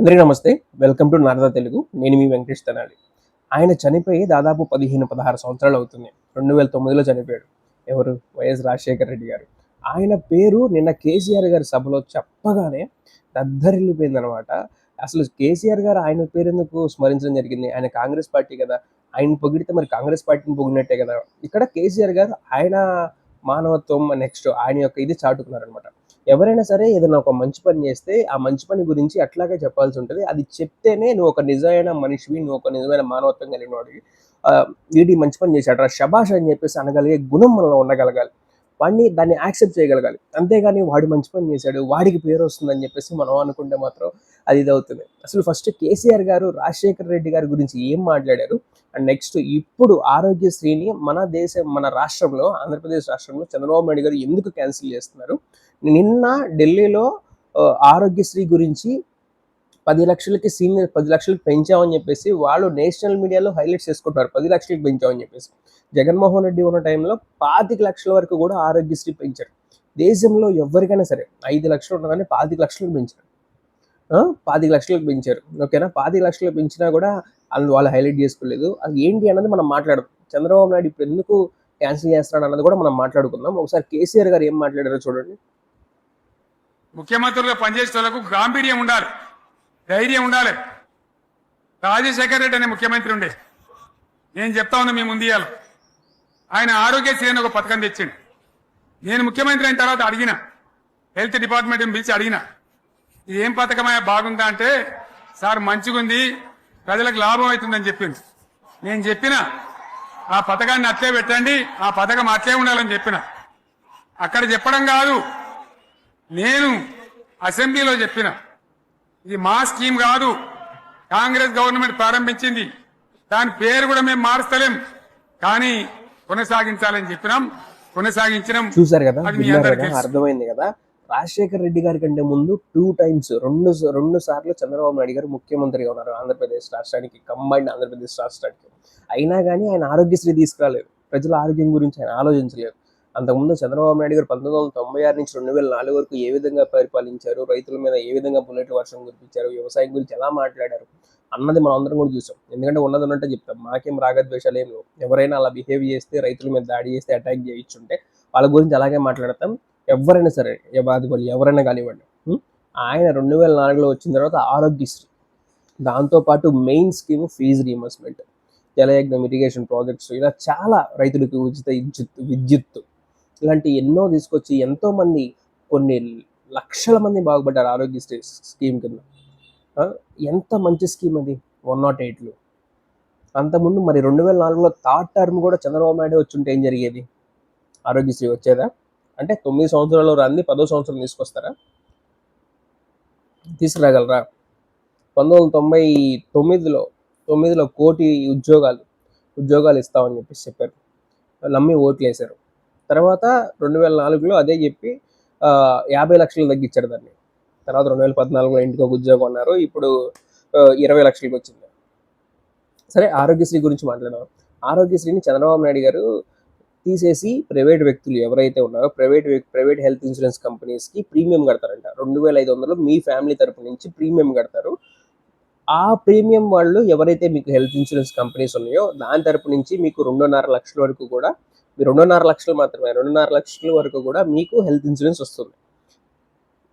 అందరికీ నమస్తే. Welcome to Narada Telugu. నేను మీ వెంకటేష్ తెనాలి. ఆయన చనిపోయి దాదాపు పదిహేను పదహారు సంవత్సరాలు అవుతుంది. రెండు వేల తొమ్మిదిలో చనిపోయాడు. ఎవరు? వైఎస్ రాజశేఖర రెడ్డి గారు. ఆయన పేరు నిన్న కేసీఆర్ గారి సభలో చెప్పగానే దద్దరిల్లిపోయిందనమాట. అసలు కేసీఆర్ గారు ఆయన పేరు ఎందుకు స్మరించడం జరిగింది? ఆయన కాంగ్రెస్ పార్టీ కదా. ఆయన పొగిడితే మరి కాంగ్రెస్ పార్టీని పొగిడినట్టే కదా. ఇక్కడ కేసీఆర్ గారు ఆయన మానవత్వం నెక్స్ట్ ఆయన యొక్క ఇది చాటుకున్నారనమాట. ఎవరైనా సరే ఏదైనా ఒక మంచి పని చేస్తే ఆ మంచి పని గురించి అట్లాగే చెప్పాల్సి ఉంటుంది. అది చెప్తేనే నువ్వు ఒక నిజమైన మనిషివి నువ్వు ఒక నిజమైన మానవత్వం కలిగిన వాడివి. వీటి వీడి మంచి పని చేశాడు రా శబాష్ అని చెప్పేసి అనగలిగే గుణం మనలో ఉండగలగాలి. వాడిని దాన్ని యాక్సెప్ట్ చేయగలగాలి. అంతేగాని వాడు మంచి పని చేశాడు వాడికి పేరు వస్తుందని చెప్పేసి మనం అనుకుంటే మాత్రం అది ఇది అవుతుంది. అసలు ఫస్ట్ కేసీఆర్ గారు రాజశేఖర రెడ్డి గారి గురించి ఏం మాట్లాడారు? అండ్ నెక్స్ట్ ఇప్పుడు ఆరోగ్యశ్రీని మన దేశం మన రాష్ట్రంలో ఆంధ్రప్రదేశ్ రాష్ట్రంలో చంద్రబాబు నాయుడు గారు ఎందుకు క్యాన్సిల్ చేస్తున్నారు? నిన్న ఢిల్లీలో ఆరోగ్యశ్రీ గురించి పది లక్షలకి సీనియర్ పది లక్షలకి పెంచామని చెప్పేసి వాళ్ళు నేషనల్ మీడియాలో హైలైట్స్ చేసుకుంటారు పది లక్షలకి పెంచామని చెప్పేసి. జగన్మోహన్ రెడ్డి ఉన్న టైంలో పాతిక లక్షల వరకు కూడా ఆరోగ్యశ్రీ పెంచారు. దేశంలో ఎవరికైనా సరే ఐదు లక్షలు ఉన్నదాన్ని పాతిక లక్షలకు పెంచారు. పాతిక లక్షలకు పెంచారు. ఓకేనా? పాతిక లక్షలకు పెంచినా కూడా అందులో వాళ్ళు హైలైట్ చేసుకోలేదు. అది ఏంటి అన్నది మనం మాట్లాడదాం. చంద్రబాబు నాయుడు ఇప్పుడు ఎందుకు క్యాన్సిల్ చేస్తున్నాడు అన్నది కూడా మనం మాట్లాడుకుందాం. ఒకసారి కేసీఆర్ గారు ఏం మాట్లాడారో చూడండి. ముఖ్యమంత్రులుగా పనిచేసే వాళ్ళకు గాంభీర్యం ఉండాలి ధైర్యం ఉండాలి. రాజశేఖర్ రెడ్డి అనే ముఖ్యమంత్రి ఉండే. నేను చెప్తా ఉన్నా మీ ముందు ఆయన ఆరోగ్యశ్రీ అని ఒక పథకం తెచ్చిండు. నేను ముఖ్యమంత్రి అయిన తర్వాత అడిగిన. హెల్త్ డిపార్ట్మెంట్ పిలిచి అడిగిన. ఇది ఏం పథకమయ్యా? బాగుందా అంటే సార్ మంచిగుంది. ప్రజలకు లాభం అవుతుందని చెప్పింది నేను చెప్పిన. ఆ పథకాన్ని అట్లే పెట్టండి. ఆ పథకం అట్లే ఉండాలని చెప్పిన. అక్కడ చెప్పడం కాదు. నేను అసెంబ్లీలో చెప్పిన ఇది మా స్కీమ్ కాదు కాంగ్రెస్ గవర్నమెంట్ ప్రారంభించింది దాని పేరు కూడా మేము మారుస్తలేం కానీ కొనసాగించాలని చెప్పినాం కొనసాగించినాం. చూసారు కదా. అర్థమైంది కదా. రాజశేఖర్ రెడ్డి గారి కంటే ముందు టూ టైమ్స్ రెండు రెండు సార్లు చంద్రబాబు నాయుడు గారు ముఖ్యమంత్రిగా ఉన్నారు ఆంధ్రప్రదేశ్ రాష్ట్రానికి కంబైన్డ్ ఆంధ్రప్రదేశ్ రాష్ట్రానికి. అయినా కానీ ఆయన ఆరోగ్యశ్రీ తీసుకురాలేదు. ప్రజల ఆరోగ్యం గురించి ఆయన ఆలోచించలేదు. అంతకుముందు చంద్రబాబు నాయుడు గారు పంతొమ్మిది వందల తొంభై ఆరు నుంచి రెండు వేల నాలుగు వరకు ఏ విధంగా పరిపాలించారు రైతుల మీద ఏ విధంగా బుల్లెట్ వర్షం కురిపించారు వ్యవసాయం గురించి ఎలా మాట్లాడారు అన్నది మనం అందరం కూడా చూసాం. ఎందుకంటే ఉన్నది ఉన్నట్టే చెప్తాం మాకేం రాగద్వేషాలు ఏం లేవు. ఎవరైనా అలా బిహేవ్ చేస్తే రైతుల మీద దాడి చేస్తే అటాక్ చేయించుంటే వాళ్ళ గురించి అలాగే మాట్లాడతాం. ఎవరైనా సరే బాధపడి ఎవరైనా కానివ్వండి ఆయన రెండు వేల నాలుగులో వచ్చిన తర్వాత ఆరోగ్యశ్రీ. దాంతోపాటు main scheme fee reimbursement Jalayagnam irrigation projects ఇలా చాలా రైతులకు ఉచిత విద్యుత్ విద్యుత్ ఇలాంటి ఎన్నో తీసుకొచ్చి ఎంతో మంది కొన్ని లక్షల మంది బాగుపడ్డారు ఆరోగ్యశ్రీ స్కీమ్ కింద. ఎంత మంచి స్కీమ్ అది? వన్ నాట్ ఎయిట్లో అంతకుముందు మరి రెండు వేల నాలుగులో థర్డ్ టర్మ్ కూడా చంద్రబాబు నాయుడు వచ్చుంటే ఏం జరిగేది? ఆరోగ్యశ్రీ వచ్చేదా? అంటే తొమ్మిది సంవత్సరాలు రాంది పదో సంవత్సరం తీసుకొస్తారా? తీసుకురాగలరా? పంతొమ్మిది వందల తొంభై తొమ్మిదిలో తొమ్మిదిలో కోటి ఉద్యోగాలు ఉద్యోగాలు ఇస్తామని చెప్పేసి చెప్పారు. నమ్మి ఓట్లు వేశారు తర్వాత రెండు వేల నాలుగులో అదే చెప్పి యాభై లక్షలు తగ్గించారు దాన్ని. తర్వాత రెండు వేల పద్నాలుగులో ఇంటికి ఒక ఉద్యోగం అన్నారు. ఇప్పుడు ఇరవై లక్షలకి వచ్చింది. సరే ఆరోగ్యశ్రీ గురించి మాట్లాడదాం. ఆరోగ్యశ్రీని చంద్రబాబు నాయుడు గారు తీసేసి ప్రైవేట్ వ్యక్తులు ఎవరైతే ఉన్నారో ప్రైవేట్ ప్రైవేట్ హెల్త్ ఇన్సూరెన్స్ కంపెనీస్కి ప్రీమియం కడతారంట. రెండు వేల ఐదు వందలు మీ ఫ్యామిలీ తరపు నుంచి ప్రీమియం కడతారు. ఆ ప్రీమియం వాళ్ళు ఎవరైతే మీకు హెల్త్ ఇన్సూరెన్స్ కంపెనీస్ ఉన్నాయో దాని తరపు నుంచి మీకు రెండున్నర లక్షల వరకు కూడా మీ రెండున్నర లక్షలు మాత్రమే రెండున్నర లక్షల వరకు కూడా మీకు హెల్త్ ఇన్సూరెన్స్ వస్తుంది.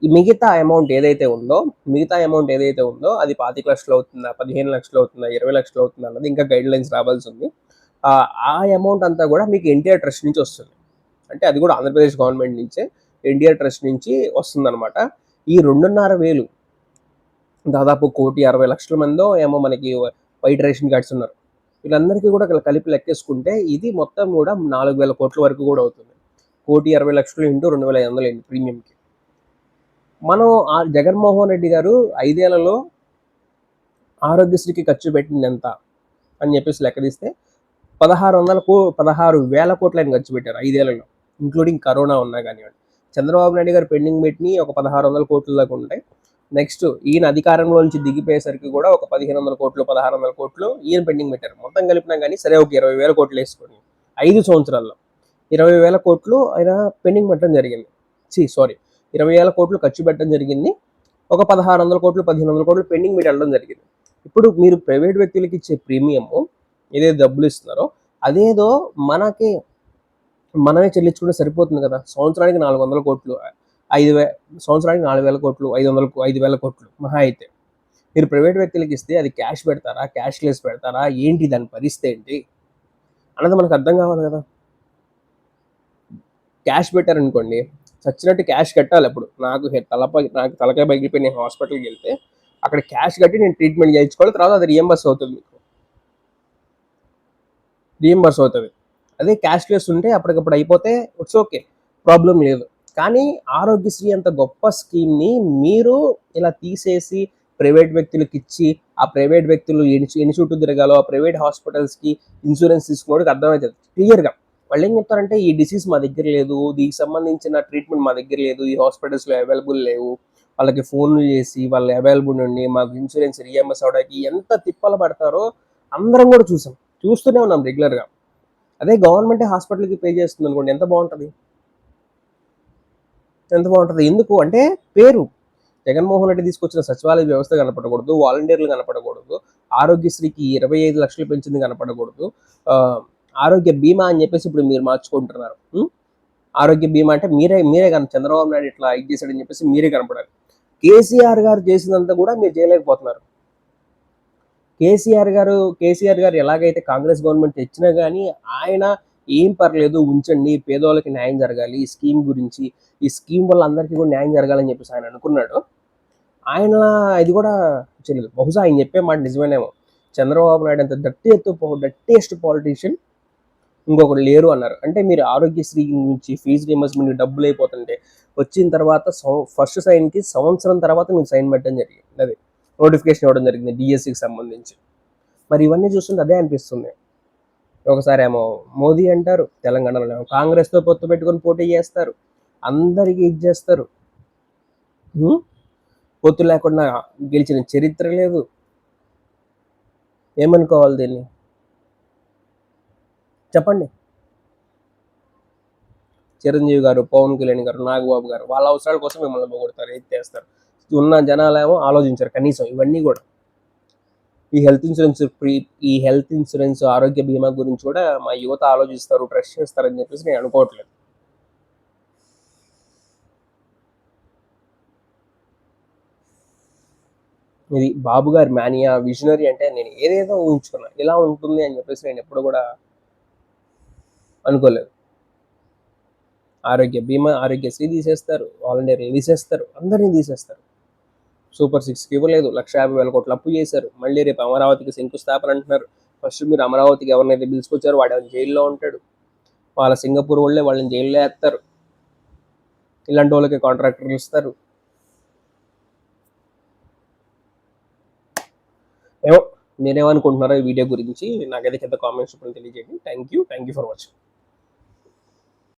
ఈ మిగతా అమౌంట్ ఏదైతే ఉందో మిగతా అమౌంట్ ఏదైతే ఉందో అది పాతిక లక్షలు అవుతుందా పదిహేను లక్షలు అవుతుందా ఇరవై లక్షలు అవుతుందా అన్నది ఇంకా గైడ్ లైన్స్ రావాల్సి ఉంది. ఆ ఆ అమౌంట్ అంతా కూడా మీకు ఎన్టీఆర్ ట్రస్ట్ నుంచి వస్తుంది. అంటే అది కూడా ఆంధ్రప్రదేశ్ గవర్నమెంట్ నుంచే ఎన్టీఆర్ ట్రస్ట్ నుంచి వస్తుందన్నమాట. ఈ రెండున్నర వేలు దాదాపు కోటి అరవై లక్షల మందో ఏమో మనకి వైట్ రేషన్ కార్డ్స్ ఉన్నారు. వీళ్ళందరికీ కూడా కలిపి లెక్కేసుకుంటే ఇది మొత్తం కూడా నాలుగు వేల కోట్ల వరకు కూడా అవుతుంది. కోటి అరవై లక్షలు ఇంటూ రెండు వేల ఐదు వందలు అయింది ప్రీమియంకి. మనం ఆ జగన్మోహన్ రెడ్డి గారు ఐదేళ్ళలో ఆరోగ్యశ్రీకి ఖర్చు పెట్టింది ఎంత అని చెప్పేసి లెక్కదీస్తే పదహారు వందల కో పదహారు వేల కోట్ల ఆయన ఖర్చు పెట్టారు ఐదేళ్ళలో ఇంక్లూడింగ్ కరోనా ఉన్నా కానివ్వండి. చంద్రబాబు నాయుడు గారు పెండింగ్ పెట్టి ఒక పదహారు వందల కోట్ల దాకా ఉంటాయి నెక్స్ట్ ఈయన అధికారంలో నుంచి దిగిపోయేసరికి కూడా ఒక పదిహేను వందల కోట్లు పదహారు వందల కోట్లు ఈయన పెండింగ్ పెట్టారు. మొత్తం కలిపినా కానీ సరే ఒక ఇరవై వేల కోట్లు వేసుకొని ఐదు సంవత్సరాల్లో ఇరవై వేల కోట్లు ఆయన పెండింగ్ పెట్టడం జరిగింది. సి సారీ ఇరవై వేల కోట్లు ఖర్చు పెట్టడం జరిగింది. ఒక పదహారు వందల కోట్లు పదిహేను వందల కోట్లు పెండింగ్ పెట్టడం జరిగింది. ఇప్పుడు మీరు ప్రైవేట్ వ్యక్తులకి ఇచ్చే ప్రీమియము ఏదైతే డబ్బులు ఇస్తున్నారో అదేదో మనకి మనమే చెల్లించుకుంటే సరిపోతుంది కదా. సంవత్సరానికి నాలుగు వందల కోట్లు. ఐదు వే సంవత్సరానికి నాలుగు వేల కోట్లు ఐదు వందల ఐదు వేల కోట్లు. మహా అయితే. మీరు ప్రైవేట్ వ్యక్తులకి ఇస్తే అది క్యాష్ పెడతారా? క్యాష్ లెస్ పెడతారా? ఏంటి దాని పరిస్థితి ఏంటి? అన్నది మనకు అర్థం కావాలి కదా. క్యాష్ పెట్టారనుకోండి చచ్చినట్టు క్యాష్ కట్టాలి అప్పుడు. నాకు హె- తలపై నాకు తలకాయ పగిలిపోయి నేను హాస్పిటల్కి వెళ్తే అక్కడ క్యాష్ కట్టి నేను ట్రీట్మెంట్ చేయించుకోవాలి తర్వాత అది రియంబర్స్ అవుతుంది మీకు. రియంబర్స్ అవుతుంది. అదే క్యాష్ లెస్ ఉంటే అప్పటికప్పుడు అయిపోతే ఇట్స్ ఓకే. ప్రాబ్లం లేదు. కానీ ఆరోగ్యశ్రీ అంత గొప్ప స్కీమ్ని మీరు ఇలా తీసేసి ప్రైవేట్ వ్యక్తులకు ఇచ్చి ఆ ప్రైవేట్ వ్యక్తులు ఎన్ని ఎన్ని చుట్టూ తిరగాలో ఆ ప్రైవేట్ హాస్పిటల్స్కి ఇన్సూరెన్స్ తీసుకోవడానికి అర్థమవుతుంది క్లియర్గా. వాళ్ళు ఏం చెప్తారంటే ఈ డిసీజ్ మా దగ్గర లేదు దీనికి సంబంధించిన ట్రీట్మెంట్ మా దగ్గర లేదు ఈ హాస్పిటల్స్లో అవైలబుల్ లేవు వాళ్ళకి ఫోన్లు చేసి వాళ్ళు అవైలబుల్ ఉండి మాకు ఇన్సూరెన్స్ రీఎంఎస్ అవడానికి ఎంత తిప్పలు పడతారో అందరం కూడా చూసాం. చూస్తూనే ఉన్నాం రెగ్యులర్గా. అదే గవర్నమెంట్ హాస్పిటల్కి పే చేస్తుంది అనుకోండి ఎంత బాగుంటుంది? ఎంత బాగుంటుంది? ఎందుకు? అంటే పేరు. జగన్మోహన్ రెడ్డి తీసుకొచ్చిన సచివాలయ వ్యవస్థ కనపడకూడదు వాలంటీర్లు కనపడకూడదు ఆరోగ్యశ్రీకి ఇరవై ఐదు లక్షలు పెంచింది కనపడకూడదు ఆరోగ్య బీమా అని చెప్పేసి ఇప్పుడు మీరు మార్చుకుంటున్నారు. ఆరోగ్య బీమా అంటే మీరే మీరే కన చంద్రబాబు నాయుడు ఇట్లా ఇది చేశాడని చెప్పేసి మీరే కనపడాలి. కేసీఆర్ గారు చేసినంత కూడా మీరు చేయలేకపోతున్నారు. కేసీఆర్ గారు కేసీఆర్ గారు ఎలాగైతే కాంగ్రెస్ గవర్నమెంట్ తెచ్చినా కానీ ఆయన ఏం పర్లేదు ఉంచండి పేదోళ్ళకి న్యాయం జరగాలి ఈ స్కీమ్ గురించి ఈ స్కీమ్ వల్ల అందరికీ కూడా న్యాయం జరగాలని చెప్పేసి ఆయన అనుకున్నాడు. ఆయన ఇది కూడా చేయలేదు. బహుశా ఆయన చెప్పే మాట నిజమేనేమో. చంద్రబాబు నాయుడు అంత డట్టి ఎత్తు డట్టెస్ట్ పాలిటీషియన్ ఇంకొకరు లేరు అన్నారు. అంటే మీరు ఆరోగ్యశ్రీ నుంచి ఫీజు రియంబర్స్మెంట్ డబ్బులు అయిపోతుంటే వచ్చిన తర్వాత ఫస్ట్ సైన్కి సంవత్సరం తర్వాత మీకు సైన్ పెట్టడం జరిగింది. అదే నోటిఫికేషన్ ఇవ్వడం జరిగింది డిఎస్సికి సంబంధించి. మరి ఇవన్నీ చూస్తుంటే అదే అనిపిస్తుంది. ఒకసారి ఏమో మోదీ అంటారు తెలంగాణలో ఏమో కాంగ్రెస్తో పొత్తు పెట్టుకొని పోటీ చేస్తారు అందరికీ ఇది చేస్తారు. పొత్తు లేకుండా గెలిచిన చరిత్ర లేదు. ఏమనుకోవాలి దీన్ని? చెప్పండి. చిరంజీవి గారు పవన్ కళ్యాణ్ గారు నాగబాబు గారు వాళ్ళ అవసరాల కోసం మిమ్మల్ని పోగొడతారు ఎత్తేస్తారు చేస్తారు? ఉన్న జనాలేమో ఆలోచించారు కనీసం ఇవన్నీ కూడా. ఈ హెల్త్ ఇన్సూరెన్స్ ఫ్రీ ఈ హెల్త్ ఇన్సూరెన్స్ ఆరోగ్య బీమా గురించి కూడా మా యువత ఆలోచిస్తారు ట్రస్ట్ చేస్తారని చెప్పేసి నేను అనుకోవట్లేదు. ఇది బాబు గారి మానియా విజనరీ అంటే నేను ఏదేదో ఊహించుకున్నా ఇలా ఉంటుంది అని చెప్పేసి నేను ఎప్పుడు కూడా అనుకోలేదు. ఆరోగ్య బీమా ఆరోగ్యశ్రీ తీసేస్తారు వాలంటీర్లు తీసేస్తారు అందరినీ తీసేస్తారు. సూపర్ సిక్స్కి ఇవ్వలేదు. లక్ష యాభై వేల కోట్లు అప్పు చేశారు. మళ్ళీ రేపు అమరావతికి శంకుస్థాపన అంటున్నారు. ఫస్ట్ మీరు అమరావతికి ఎవరినైతే పిలుచుకొచ్చారో వాడు జైల్లో ఉంటాడు. వాళ్ళ సింగపూర్ వాళ్ళే వాళ్ళని జైల్లో వేస్తారు ఇలాంటి వాళ్ళకి కాంట్రాక్టర్లు ఇస్తారు. ఏమో మీరేమనుకుంటున్నారో ఈ వీడియో గురించి నాకైతే కింద కామెంట్స్ తెలియజేయండి. Thank you thank you for watching